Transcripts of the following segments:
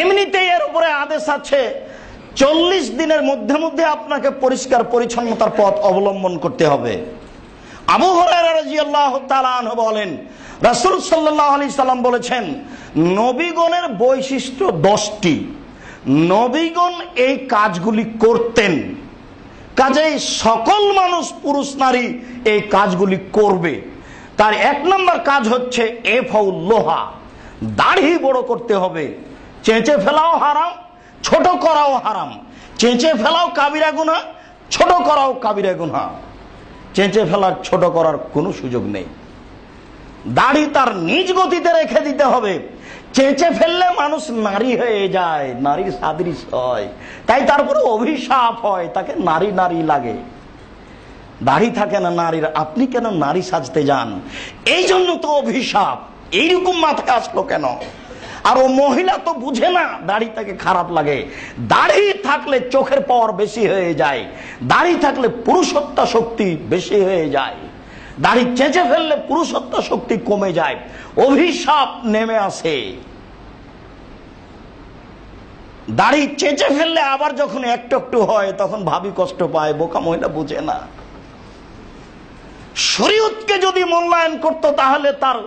এমনিতেই এর উপরে আদেশ আছে, চল্লিশ দিনের মধ্যে মধ্যে আপনাকে পরিষ্কার পরিচ্ছন্নতার পথ অবলম্বন করতে হবে। আবু হরাহ বলেন, রাসুল সাল্লাহ আলি সাল্লাম বলেছেন, নবীগণের বৈশিষ্ট্য দশটি। নবীগণ এই কাজগুলি করতেন, কাজেই সকল মানুষ পুরুষ নারী এই কাজগুলি করবে। তার এক নম্বর কাজ হচ্ছে এ লোহা, দাড়ি বড় করতে হবে। চেঁচে ফেলাও হারাম, ছোট করাও হারাম। চেঁচে ফেলাও কাবিরা গুনা ছোট করাও কাবিরা গুনা চেঁচে ফেলার, ছোট করার কোনো সুযোগ নেই। দাড়ি তার নিজ গতিতে রেখে দিতে হবে। চেঁচে ফেললে মানুষ নারী হয়ে যায় নারীর সাদৃশ হয়। তাই তারপরে অভিশাপ হয়, তাকে নারী নারী লাগে। দাড়ি থাকে না নারীর, আপনি কেন নারী সাজতে যান? এই জন্য তো অভিশাপ। এইরকম মাথায় আসলো কেন? আর ও মহিলা তো বুঝে না, দাড়ি তাকে খারাপ লাগে। দাড়ি থাকলে চোখের পাওয়ার বেশি হয়ে যায়। দাড়ি থাকলে পুরুষত্বা শক্তি বেশি হয়ে যায়। দাড়ি চেঁচে ফেললে পুরুষত্বা শক্তি কমে যায়। অভিশাপ নেমে আসে। দাড়ি চেঁচে ফেললে আবার যখন একটু একটু হয়, তখন ভাবি কষ্ট পায়, বোকা মহিলা বুঝে না। শরীয়তকে যদি মূল্যায়ন করতো, তাহলে তার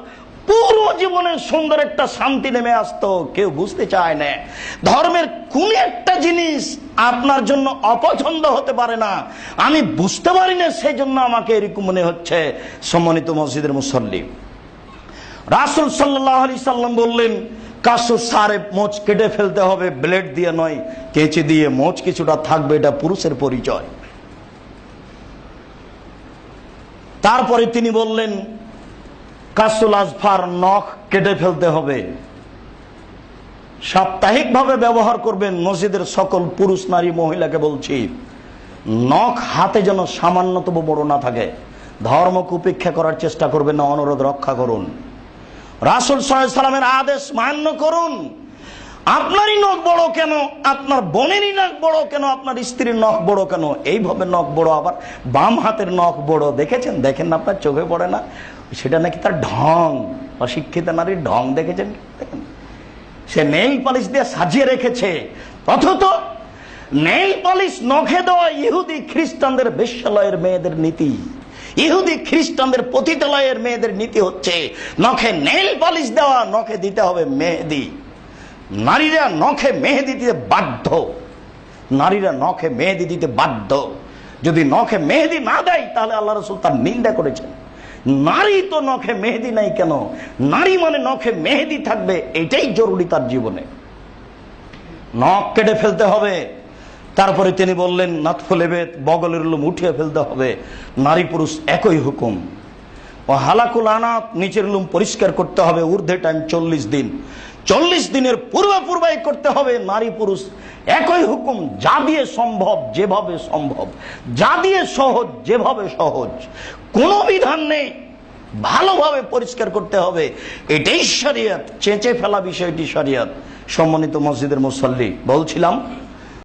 পুরো জীবনের সুন্দর একটা শান্তি নেমে আসতো, কেউ বুঝতে চায় না। ধর্মের কোন একটা জিনিস আপনার জন্য অপছন্দ হতে পারে না। আমি বুঝতে পারি না সেই জন্য আমাকে এরকম মনে হচ্ছে, সম্মানিত মসজিদের মুসল্লি। রাসুল সাল্লাহ আলি সাল্লাম বললেন কাশু সারে মোচ কেটে ফেলতে হবে, ব্লেড দিয়ে নয়, কেচে দিয়ে মোচ কিছুটা থাকবে, এটা পুরুষের পরিচয়। তারপরে তিনি বললেন কাসুল আজফার নখ কেটে ফেলতে হবে। সাপ্তাহিকভাবে ব্যবহার করবেন মসজিদের সকল পুরুষ, নারী, মহিলাকে বলছি, নখ হাতে যেন সামান্যতম বড় না থাকে। ধর্মকে উপেক্ষা করার চেষ্টা করবেন না, অনুরোধ রক্ষা করুন। রাসুল সাল্লামের আদেশ মান্য করুন, আপনারই নখ বড় কেন? আপনার বোনেরই নখ বড় কেন? আপনার স্ত্রীর নখ বড় কেন? এইভাবে নখ বড়, আবার বাম হাতের নখ বড়। দেখেছেন? দেখেন না, আপনার চোখে পড়ে না? সেটা নাকি তার ঢং, অশিক্ষিত নারীর ঢং দেখেছেন? দেখেন। সে নেইল পালিশ দিয়ে সাজিয়ে রেখেছে। অথচ নেইল পালিশ নখে দেওয়া ইহুদি খ্রিস্টানদের বেশ্যালয়ের মেয়েদের নীতি। ইহুদি খ্রিস্টানদের পতিতালয়ের মেয়েদের নীতি হচ্ছে নখে নেইল পালিশ দেওয়া নখে দিতে হবে মেহেদি। নারীরা নখে মেহেদি দিতে বাধ্য। নারীরা নখে মেহেদি দিতে বাধ্য। যদি নখে মেহেদি না দেয়, তাহলে আল্লাহ রসুল তার নিন্দা করেছেন। নারী তো নখে মেহেদি নাই কেন? নারী মানে নখে মেহেদি থাকবে, এটাই জরুরি তার জীবনে। নখ কেটে ফেলতে হবে। তারপরে তিনি বললেন নাথ ফলেবে বগলের লোম উঠিয়ে ফেলতে হবে। নারী পুরুষ একই হুকুম। ও হালাকুল আনাত, নিচের লুম পরিষ্কার করতে হবে, ঊর্ধ্বে টাইম চল্লিশ দিন। চল্লিশ দিনের পূর্বে পূর্বাই করতে হবে, নারী পুরুষ একই হুকুম, যা দিয়ে সম্ভব, যেভাবে সম্ভব। যা দিয়ে সহজ, যেভাবে সহজ। কোনো বিধান নেই, ভালোভাবে পরিষ্কার করতে হবে। এটাই শরিয়ত, চেঁচে ফেলা বিষয়টি শরিয়ত। সম্মানিত মসজিদের মুসল্লি, বলছিলাম